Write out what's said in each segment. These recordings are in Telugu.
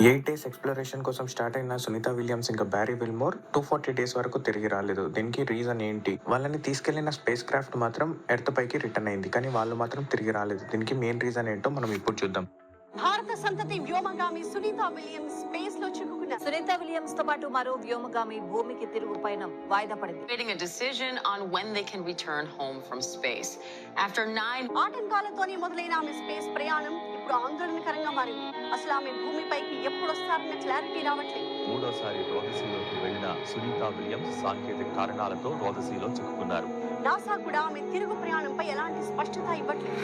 ఎయిట్ డేస్ ఎక్స్ప్లోరేషన్ కోసం స్టార్ట్ అయిన సునీత విలియమ్స్ ఇంకా Barry Wilmore two forty days వరకు తిరిగి రాలేదు. దీనికి రీజన్ ఏంటి? వాళ్ళని తీసుకెళ్ళిన స్పేస్ క్రాఫ్ట్ మాత్రం ఎర్త్ పైకి రిటర్న్ అయింది. కానీ వాళ్ళు మాత్రం తిరిగి రాలేదు. దీనికి మెయిన్ రీజన్ ఏంటో మనం ఇప్పుడు చూద్దాం. భారత సంతతి వ్యోమగామి సునీత విలియమ్స్ స్పేస్లో చిక్కుకున్న సునీత విలియమ్స్తో పాటు మరో వ్యోమగామి భూమికి తిరుగు పయనం వాయిదా పడింది. Awaiting a decision on when they can return home from space. After nine ఆటంకాలతోనే మొదలైన ఆమె స్పేస్ ప్రయాణం ఇప్పుడు ఆందోళనకరంగా మారింది. అసలు ఆమె భూమిపైకి ఎప్పుడు వస్తారన్న క్లారిటీ రావట్లేదు. మూడోసారి రోదసీలోకి వెళ్ళిన సునీత విలియమ్స్ సాంకేతిక కారణాలతో రోదసీలో చిక్కుకున్నారు. నాసా కూడా ఆమె తిరుగు ప్రయాణంపై ఎలాంటి స్పష్టత ఇవ్వట్లేదు.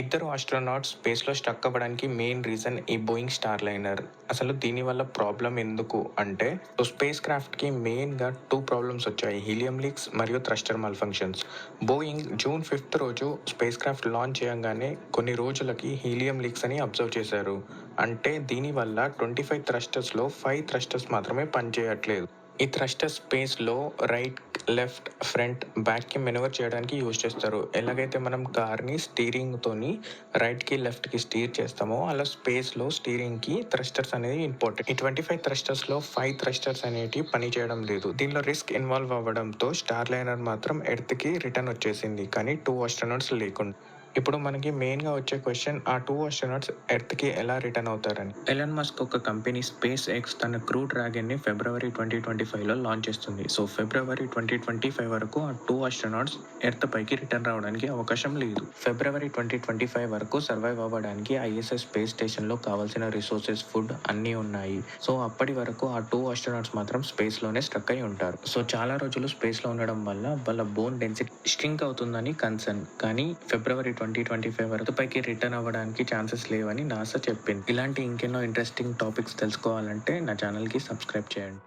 ఇద్దరు ఆస్ట్రోనాట్స్ స్పేస్లో స్టక్ అవ్వడానికి మెయిన్ రీజన్ ఈ బోయింగ్ స్టార్ లైనర్ అసలు దీనివల్ల ప్రాబ్లం ఎందుకు అంటే స్పేస్ క్రాఫ్ట్కి మెయిన్గా టూ ప్రాబ్లమ్స్ వచ్చాయి హీలియం లీక్స్ మరియు thruster malfunctions Boeing June fifth రోజు స్పేస్ క్రాఫ్ట్ లాంచ్ చేయగానే కొన్ని రోజులకి హీలియం లీక్స్ అని అబ్జర్వ్ చేశారు. అంటే దీనివల్ల ట్వంటీ ఫైవ్ థ్రస్టర్స్లో ఫైవ్ థ్రస్టర్స్ మాత్రమే పనిచేయట్లేదు. ఈ థ్రస్టర్ స్పేస్లో రైట్ లెఫ్ట్ ఫ్రంట్ బ్యాక్కి మెనూవర్ చేయడానికి యూజ్ చేస్తారు. ఎలాగైతే మనం కార్ని స్టీరింగ్తోని రైట్కి లెఫ్ట్కి స్టీర్ చేస్తామో అలా స్పేస్లో స్టీరింగ్కి థ్రస్టర్స్ అనేది ఇంపార్టెంట్. ఈ ట్వంటీ ఫైవ్ థ్రస్టర్స్లో ఫైవ్ థ్రస్టర్స్ అనేటివి పని చేయడం లేదు. దీనిలో రిస్క్ ఇన్వాల్వ్ అవ్వడంతో స్టార్ లైనర్ మాత్రం ఎర్త్కి రిటర్న్ వచ్చేసింది. కానీ టూ ఆస్ట్రోనాట్స్ లేకుండా. ఇప్పుడు మనకి మెయిన్గా వచ్చే క్వశ్చన్ ఆ టూ ఆస్ట్రోనాట్స్ ఎర్త్కి ఎలా రిటర్న్ అవుతారని. ఎలన్ మస్క్ ఒక కంపెనీ స్పేస్ ఎక్స్ తన క్రూ డ్రాగన్ని ఫిబ్రవరి ట్వంటీ ట్వంటీ ఫైవ్లో లాంచ్ చేస్తుంది. సో ఫిబ్రవరి ట్వంటీ ట్వంటీ ఫైవ్ వరకు ఆ టూ ఆస్ట్రోనాట్స్ ఎర్త్ పైకి రిటర్న్ రావడానికి అవకాశం లేదు. ఫిబ్రవరి ట్వంటీ ట్వంటీ ఫైవ్ వరకు సర్వైవ్ అవ్వడానికి ఐఎస్ఎస్ స్పేస్ స్టేషన్లో కావాల్సిన రిసోర్సెస్ ఫుడ్ అన్నీ ఉన్నాయి. సో అప్పటి వరకు ఆ టూ ఆస్ట్రోనాట్స్ మాత్రం స్పేస్లోనే స్ట్రక్ అయి ఉంటారు. సో చాలా రోజులు స్పేస్లో ఉండడం వల్ల వాళ్ళ బోన్ డెన్సిటీ స్ట్రింక్ అవుతుందని కన్సర్న్ కానీ ఫిబ్రవరి ట్వంటీ ట్వంటీ ఫైవ్ వరకు పైకి రిటర్న్ అవ్వడానికి ఛాన్సెస్ లేవని నాసా చెప్పింది. ఇలాంటి ఇంకెన్నో ఇంట్రెస్టింగ్ టాపిక్స్ తెలుసుకోవాలంటే నా ఛానల్కి సబ్స్క్రైబ్ చేయండి.